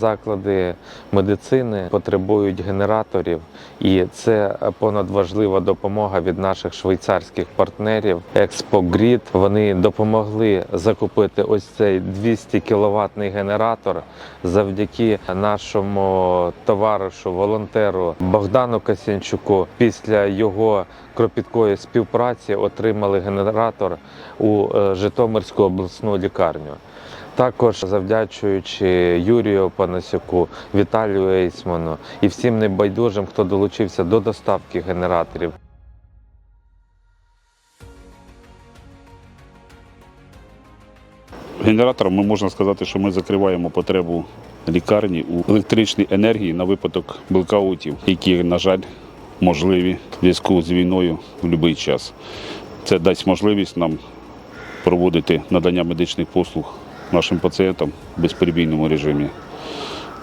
Заклади медицини потребують генераторів, і це понадважлива допомога від наших швейцарських партнерів. Експогрід вони допомогли закупити ось цей 200 кіловатний генератор завдяки нашому товаришу, волонтеру Богдану Касянчуку. Після його кропіткої співпраці отримали генератор у е, Житомирську обласну лікарню. Також завдячуючи Юрію Панасюку, Віталію Ейсману і всім небайдужим, хто долучився до доставки генераторів. Генератором ми можна сказати, що ми закриваємо потребу лікарні у електричній енергії на випадок блекаутів, які, на жаль, можливі в зв'язку з війною в будь-який час. Це дасть можливість нам проводити надання медичних послуг нашим пацієнтам в безперебійному режимі.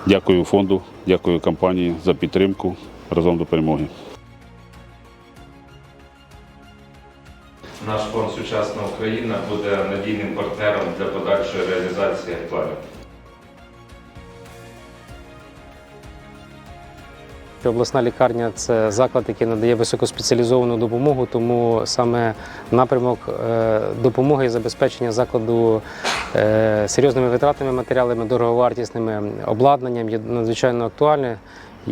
Дякую фонду, дякую компанії за підтримку. Разом до перемоги. Наш фонд Сучасна Україна буде надійним партнером для подальшої реалізації планів. Обласна лікарня це заклад, який надає високоспеціалізовану допомогу, тому саме напрямок е, допомоги і забезпечення закладу е, серйозними витратами, матеріалами, дороговартісними обладнанням є надзвичайно актуальне. І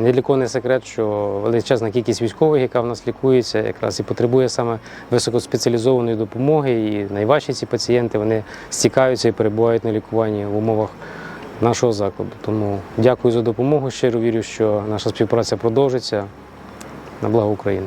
не для кого не секрет, що величезна кількість військових, яка в нас лікується, якраз і потребує саме високоспеціалізованої допомоги. І найважчі ці пацієнти вони стікаються і перебувають на лікуванні в умовах нашого закладу. Тому дякую за допомогу. Щиро вірю, що наша співпраця продовжиться на благо України.